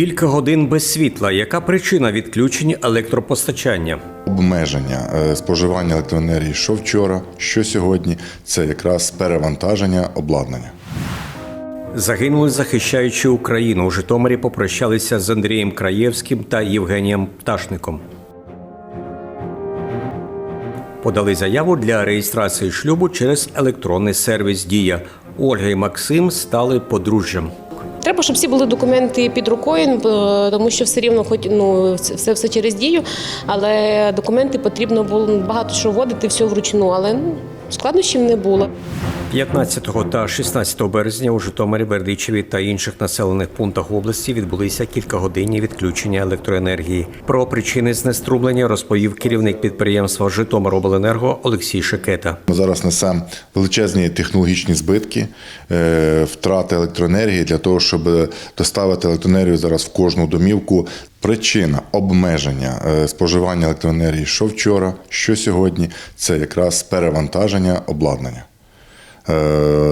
Кілька годин без світла. Яка причина відключення електропостачання? Обмеження е, споживання електроенергії, що вчора, що сьогодні, це якраз перевантаження обладнання. Загинули, захищаючи Україну. У Житомирі попрощалися з Андрієм Краєвським та Євгенієм Пташником. Подали заяву для реєстрації шлюбу через електронний сервіс Дія. Ольга і Максим стали подружжям. Треба, щоб всі були документи під рукою, тому що все рівно, хоч ну все, все через дію, але документи потрібно було багато що вводити, все вручну, але ну, складнощів не було. 15 та 16 березня у Житомирі, Бердичеві та інших населених пунктах області відбулися кількагодинні відключення електроенергії. Про причини знеструблення розповів керівник підприємства Житомиробленерго Олексій Шекета. Ми зараз несемо величезні технологічні збитки, е, втрати електроенергії для того, щоб доставити електроенергію зараз в кожну домівку. Причина обмеження е, споживання електроенергії, що вчора, що сьогодні, це якраз перевантаження обладнання. Е,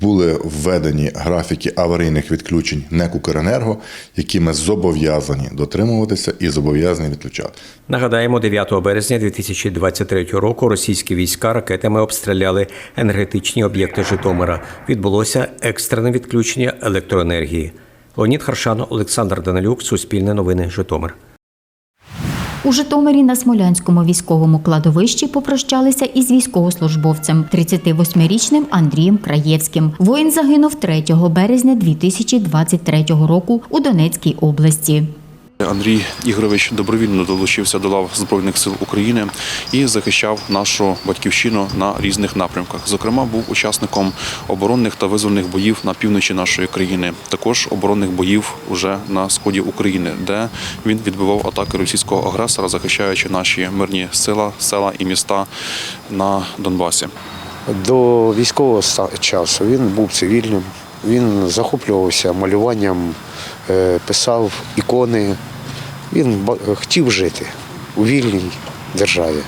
Були введені графіки аварійних відключень НЕК «Укренерго», які ми зобов'язані дотримуватися і зобов'язані відключати. Нагадаємо, 9 березня 2023 року російські війська ракетами обстріляли енергетичні об'єкти Житомира. Відбулося екстрене відключення електроенергії. Леонід Харшан, Олександр Данилюк, Суспільне новини, Житомир. У Житомирі на Смолянському військовому кладовищі попрощалися із військовослужбовцем 38-річним Андрієм Краєвським. Воїн загинув 3 березня 2023 року у Донецькій області. Андрій Ігорович добровільно долучився до лав Збройних сил України і захищав нашу батьківщину на різних напрямках. Зокрема, був учасником оборонних та визвольних боїв на півночі нашої країни, також оборонних боїв уже на сході України, де він відбивав атаки російського агресора, захищаючи наші мирні села, села і міста на Донбасі. До військового часу він був цивільним, він захоплювався малюванням, е, писав ікони. Він хотів жити у вільній державі.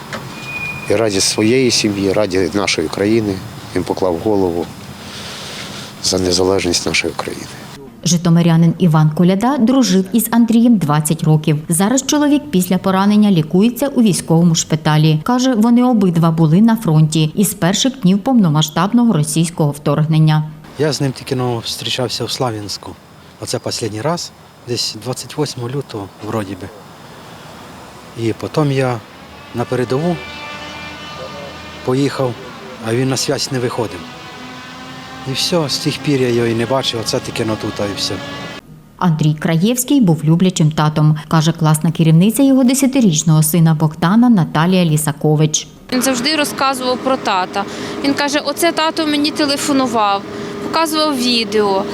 І раді своєї сім'ї, раді нашої країни він поклав голову за незалежність нашої країни. Житомирянин Іван Коляда дружив із Андрієм 20 років. Зараз чоловік після поранення лікується у військовому шпиталі. Каже, вони обидва були на фронті із перших днів повномасштабного російського вторгнення. Я з ним тільки ну, зустрічався в Слав'янську. Оце останній раз, десь 28 лютого, вроді би. І потім я на передову поїхав, а він на связь не виходив. І все, з тих пір я його і не бачив, оце тільки ну тут, і все. Андрій Краєвський був люблячим татом, каже класна керівниця його десятирічного сина Богдана Наталія Лісакович. Він завжди розказував про тата. Він каже: оце тато мені телефонував, показував відео.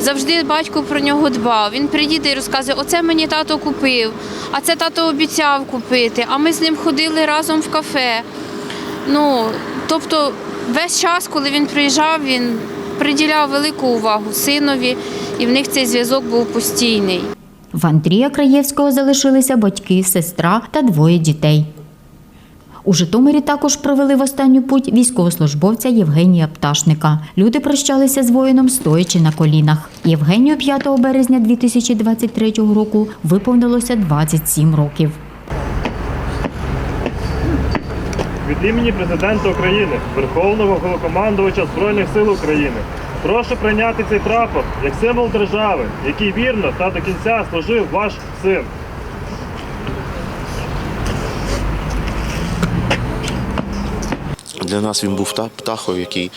Завжди батько про нього дбав. Він приїде і розказує, оце мені тато купив, а це тато обіцяв купити. А ми з ним ходили разом в кафе. Ну, тобто, весь час, коли він приїжджав, він приділяв велику увагу синові, і в них цей зв'язок був постійний. В Андрія Краєвського залишилися батьки, сестра та двоє дітей. У Житомирі також провели в останню путь військовослужбовця Євгенія Пташника. Люди прощалися з воїном, стоячи на колінах. Євгенію 5 березня 2023 року виповнилося 27 років. Від імені президента України, Верховного Головнокомандувача Збройних сил України, прошу прийняти цей прапор як символ держави, який вірно та до кінця служив ваш син. Для нас він був та- птахою, який,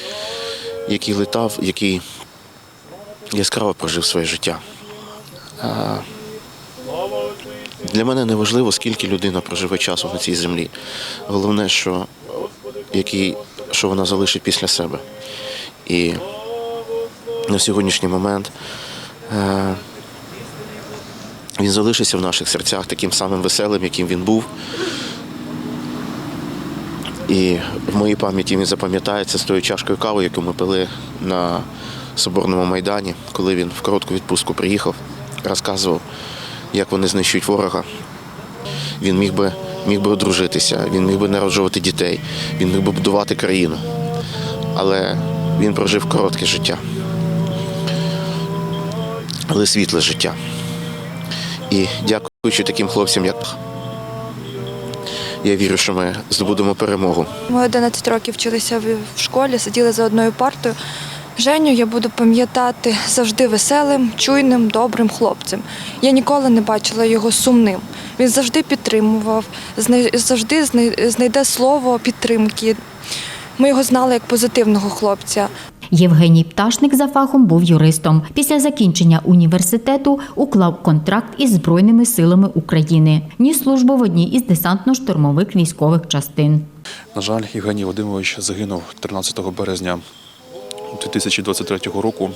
який летав, який яскраво прожив своє життя. Для мене не важливо, скільки людина проживе часу на цій землі. Головне, що, який, що вона залишить після себе. І на сьогоднішній момент е, він залишиться в наших серцях таким самим веселим, яким він був. І в моїй пам'яті він запам'ятається з тою чашкою кави, яку ми пили на Соборному майдані, коли він в коротку відпустку приїхав, розказував, як вони знищують ворога. Він міг би, міг би одружитися, він міг би народжувати дітей, він міг би будувати країну. Але він прожив коротке життя, але світле життя. І дякуючи таким хлопцям, як я вірю, що ми здобудемо перемогу. Ми 11 років вчилися в школі, сиділи за одною партою. Женю я буду пам'ятати завжди веселим, чуйним, добрим хлопцем. Я ніколи не бачила його сумним. Він завжди підтримував, завжди знайде слово підтримки. Ми його знали як позитивного хлопця. Євгеній Пташник за фахом був юристом. Після закінчення університету уклав контракт із Збройними силами України. Ніс службу в одній із десантно-штурмових військових частин. На жаль, Євгеній Вадимович загинув 13 березня 2023 року,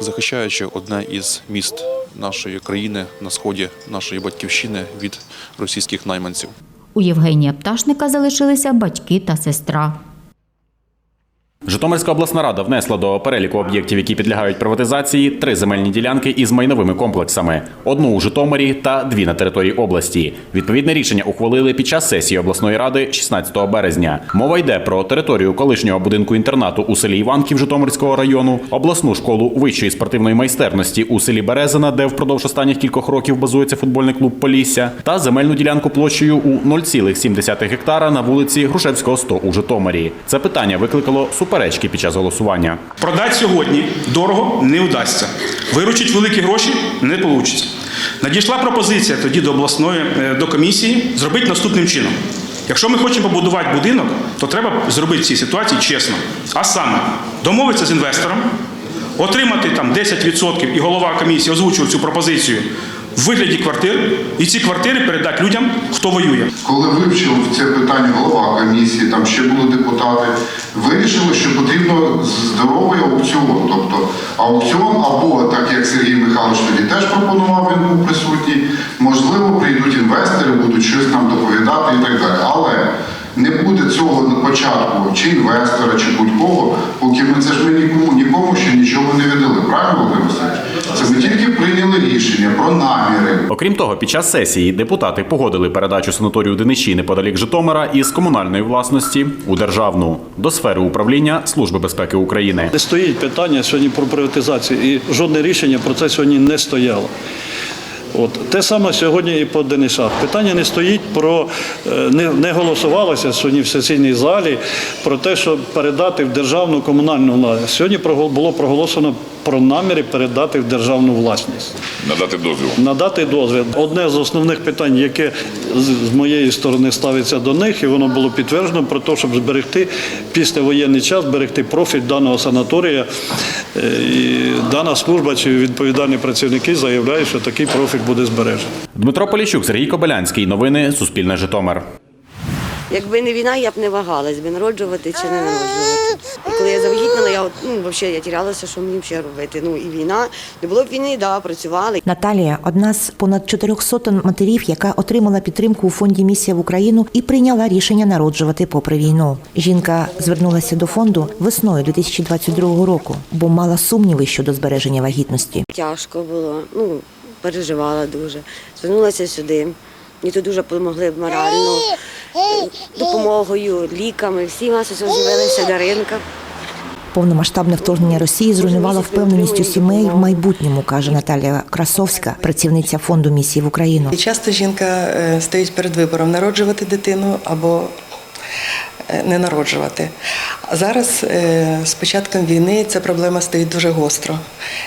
захищаючи одне із міст нашої країни на сході нашої батьківщини від російських найманців. У Євгенія Пташника залишилися батьки та сестра. Житомирська обласна рада внесла до переліку об'єктів, які підлягають приватизації, три земельні ділянки із майновими комплексами: одну у Житомирі та дві на території області. Відповідне рішення ухвалили під час сесії обласної ради 16 березня. Мова йде про територію колишнього будинку інтернату у селі Іванків Житомирського району, обласну школу вищої спортивної майстерності у селі Березина, де впродовж останніх кількох років базується футбольний клуб Полісся, та земельну ділянку площею у 0,7 гектара на вулиці Грушевського 100 у Житомирі. Це питання викликало суперечки під час голосування. Продати сьогодні дорого не вдасться. Виручить великі гроші не вийде. Надійшла пропозиція тоді до обласної е, до комісії зробити наступним чином. Якщо ми хочемо побудувати будинок, то треба зробити в цій ситуації чесно. А саме домовитися з інвестором, отримати там 10% і голова комісії озвучив цю пропозицію в вигляді квартир, і ці квартири передати людям, хто воює. Коли вивчив це питання голова комісії, там ще були депутати, вирішили, що потрібно здоровий аукціон. Тобто аукціон або, так як Сергій Михайлович тоді теж пропонував, він був присутній, можливо, прийдуть інвестори, будуть щось нам доповідати і так далі. Але не буде цього на початку чи інвестора, чи будь-кого, поки ми це ж ми нікому, нікому ще нічого не віддали. Правильно, Володимир Васильович? Це ми тільки прийняли рішення про наміри. Окрім того, під час сесії депутати погодили передачу санаторію Деничі неподалік Житомира із комунальної власності у державну до сфери управління Служби безпеки України. Не стоїть питання сьогодні про приватизацію, і жодне рішення про це сьогодні не стояло. От те саме сьогодні і по Денисах. Питання не стоїть про е, не, не голосувалося сьогодні в сесійній залі про те, щоб передати в державну комунальну власність. Сьогодні було проголошено про наміри передати в державну власність. Надати дозвіл. Надати дозвіл. Одне з основних питань, яке з моєї сторони ставиться до них, і воно було підтверджено про те, щоб зберегти післявоєнний час, зберегти профіль даного санаторія. Е, І дана служба чи відповідальні працівники заявляють, що такий профіль буде збережений. Дмитро Поліщук, Сергій Кобилянський. Новини Суспільне Житомир. Якби не війна, я б не вагалась би народжувати чи не народжувати. І коли я завагітніла, я от, ну, взагалі я тірялася, що мені ще робити. Ну і війна, не було б війни, да, працювали. Наталія одна з понад 400 матерів, яка отримала підтримку у фонді Місія в Україну і прийняла рішення народжувати попри війну. Жінка звернулася до фонду весною 2022 року, бо мала сумніви щодо збереження вагітності. Тяжко було, ну, переживала дуже. Звернулася сюди. Мені тут дуже допомогли морально, допомогою, ліками. Всі у нас ось з'явилися Даринка. Повномасштабне вторгнення Росії зруйнувало впевненість у сімей в майбутньому, каже Наталія Красовська, працівниця фонду Місії в Україну. Часто жінка е, стоїть перед вибором народжувати дитину або не народжувати. Зараз е, з початком війни ця проблема стоїть дуже гостро.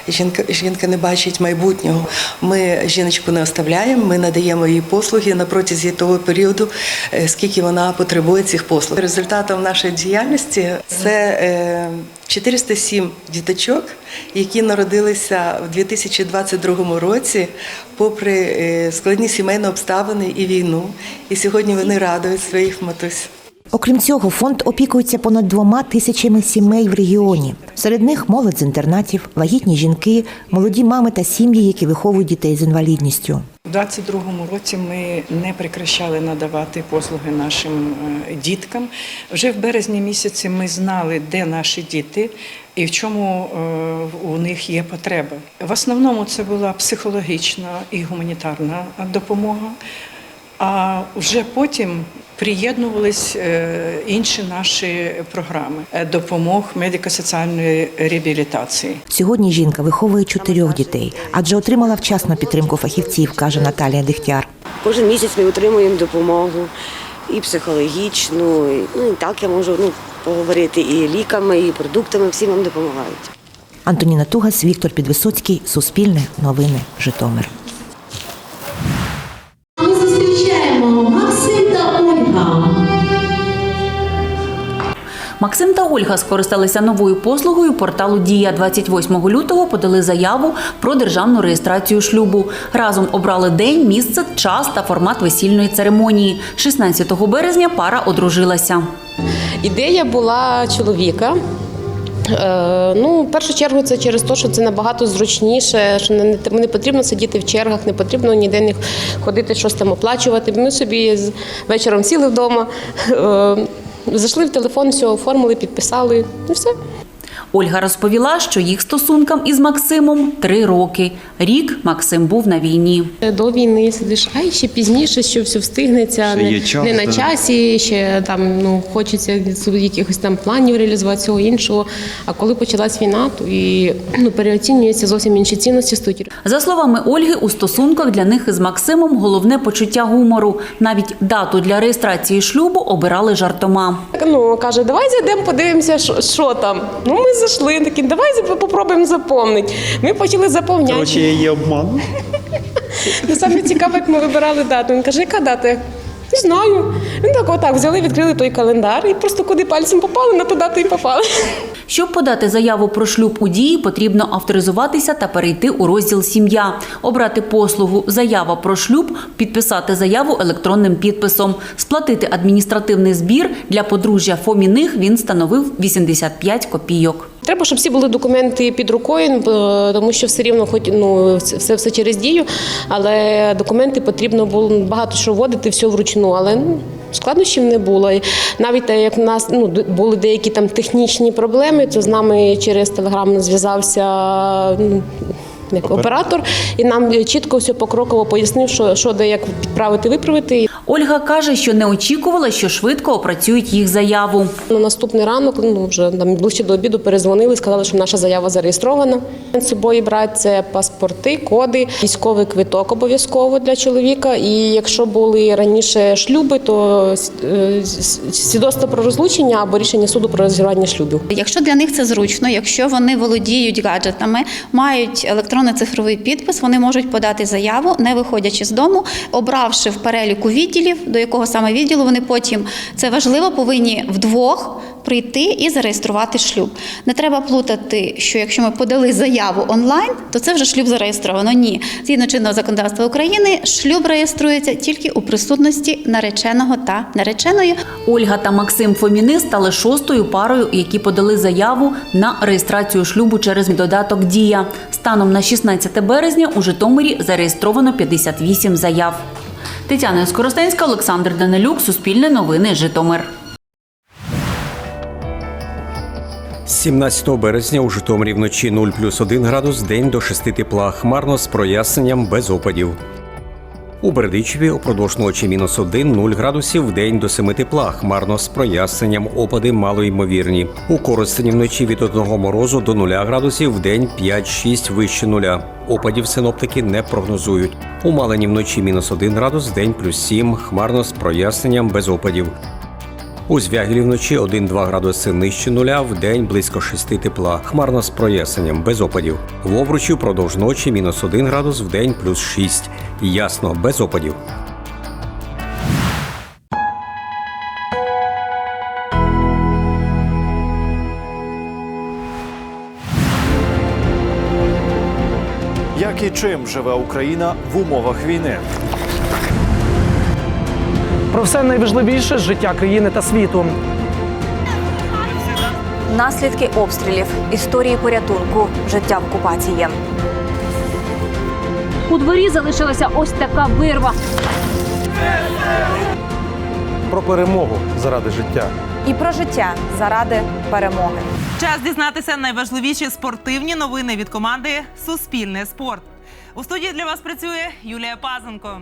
Жінка, жінка не бачить майбутнього. Ми жіночку не оставляємо, ми надаємо їй послуги на протязі того періоду, е, скільки вона потребує цих послуг. Результатом нашої діяльності це е, 407 діточок, які народилися в 2022 році, попри е, складні сімейні обставини і війну. І сьогодні вони радують своїх матусь. Окрім цього, фонд опікується понад двома тисячами сімей в регіоні. Серед них молодь з інтернатів, вагітні жінки, молоді мами та сім'ї, які виховують дітей з інвалідністю. У 22-му році ми не прекращали надавати послуги нашим е, діткам. Вже в березні місяці ми знали, де наші діти і в чому е, у них є потреба. В основному це була психологічна і гуманітарна допомога. А вже потім приєднувались е, інші наші програми е, допомог медико-соціальної реабілітації. Сьогодні жінка виховує чотирьох дітей, адже отримала вчасну підтримку фахівців, каже Наталія Дегтяр. Кожен місяць ми отримуємо допомогу і психологічну, і, ну і так я можу ну, поговорити і ліками, і продуктами, всі нам допомагають. Антоніна Тугас, Віктор Підвисоцький, Суспільне, Новини, Житомир. Максим та Ольга скористалися новою послугою порталу Дія 28 лютого. Подали заяву про державну реєстрацію шлюбу. Разом обрали день, місце, час та формат весільної церемонії. 16 березня пара одружилася. Ідея була чоловіка. Е, Ну, в першу чергу, це через те, що це набагато зручніше, що не, не- потрібно сидіти в чергах, не потрібно ніде не ходити, щось там оплачувати. Ми собі вечором сіли вдома, е, зайшли в телефон, все оформили, підписали і все. Ольга розповіла, що їх стосункам із Максимом три роки. Рік Максим був на війні. До війни сидиш, ай ще пізніше, що все встигнеться, Ще не, час, не на да. часі, ще там ну хочеться якихось там планів реалізувати цього іншого. А коли почалась війна, то і ну переоцінюється зовсім інші цінності стоять. За словами Ольги, у стосунках для них із Максимом головне почуття гумору. Навіть дату для реєстрації шлюбу обирали жартома. Ну каже, давай зайдемо, подивимося, що, що там. Ну ми зайшли, такі, давай попробуємо заповнити. Ми почали заповняти. її обман. Ну, саме цікаве, як ми вибирали дату. Він каже, яка дата? Не знаю. Він так отак взяли, відкрили той календар і просто куди пальцем попали, на ту дату і попали. Щоб подати заяву про шлюб у дії, потрібно авторизуватися та перейти у розділ Сім'я, обрати послугу Заява про шлюб, підписати заяву електронним підписом, сплатити адміністративний збір для подружжя Фоміних. Він становив 85 копійок. Треба, щоб всі були документи під рукою, тому що все рівно, хоч ну все, все через дію, але документи потрібно було багато що вводити, все вручну. Але ну, складнощів не було. Навіть як в нас ну були деякі там технічні проблеми, то з нами через телеграм зв'язався. Ну, як оператор, і нам чітко все покроково пояснив, що, що де як підправити, виправити. Ольга каже, що не очікувала, що швидко опрацюють їх заяву. На наступний ранок, ну вже там ближче до обіду, перезвонили, сказали, що наша заява зареєстрована. З собою брати це паспорти, коди, військовий квиток обов'язково для чоловіка. І якщо були раніше шлюби, то е, свідоцтво про розлучення або рішення суду про розірвання шлюбів. Якщо для них це зручно, якщо вони володіють гаджетами, мають електронний цифровий підпис, вони можуть подати заяву, не виходячи з дому, обравши в переліку відділів, до якого саме відділу вони потім це важливо, повинні вдвох прийти і зареєструвати шлюб. Не треба плутати, що якщо ми подали заяву онлайн, то це вже шлюб зареєстровано. Ні, згідно чинного законодавства України, шлюб реєструється тільки у присутності нареченого та нареченої. Ольга та Максим Фоміни стали шостою парою, які подали заяву на реєстрацію шлюбу через додаток Дія. Станом на 16 березня у Житомирі зареєстровано 58 заяв. Тетяна Скоростенська, Олександр Данилюк, Суспільне новини, Житомир. 17 березня у Житомирі вночі 0 плюс 1 градус, день до 6 тепла, хмарно з проясненням без опадів. У Бердичеві упродовж ночі мінус 1, 0 градусів, в день до 7 тепла, хмарно з проясненням, опади малоймовірні. У Коростені вночі від 1 морозу до 0 градусів, в день 5-6 вище нуля. Опадів синоптики не прогнозують. У Малині вночі мінус 1 градус, в день плюс 7, хмарно з проясненням без опадів. У Звягілі вночі 1-2 градуси нижче нуля, в день близько 6 тепла. Хмарно з проясненням, без опадів. В Овручі впродовж ночі мінус 1 градус, в день плюс 6. Ясно, без опадів. Як і чим живе Україна в умовах війни? Про все найважливіше з життя країни та світу. Наслідки обстрілів, історії порятунку, життя в окупації. У дворі залишилася ось така вирва. Про перемогу заради життя. І про життя заради перемоги. Час дізнатися найважливіші спортивні новини від команди Суспільне спорт. У студії для вас працює Юлія Пазенко.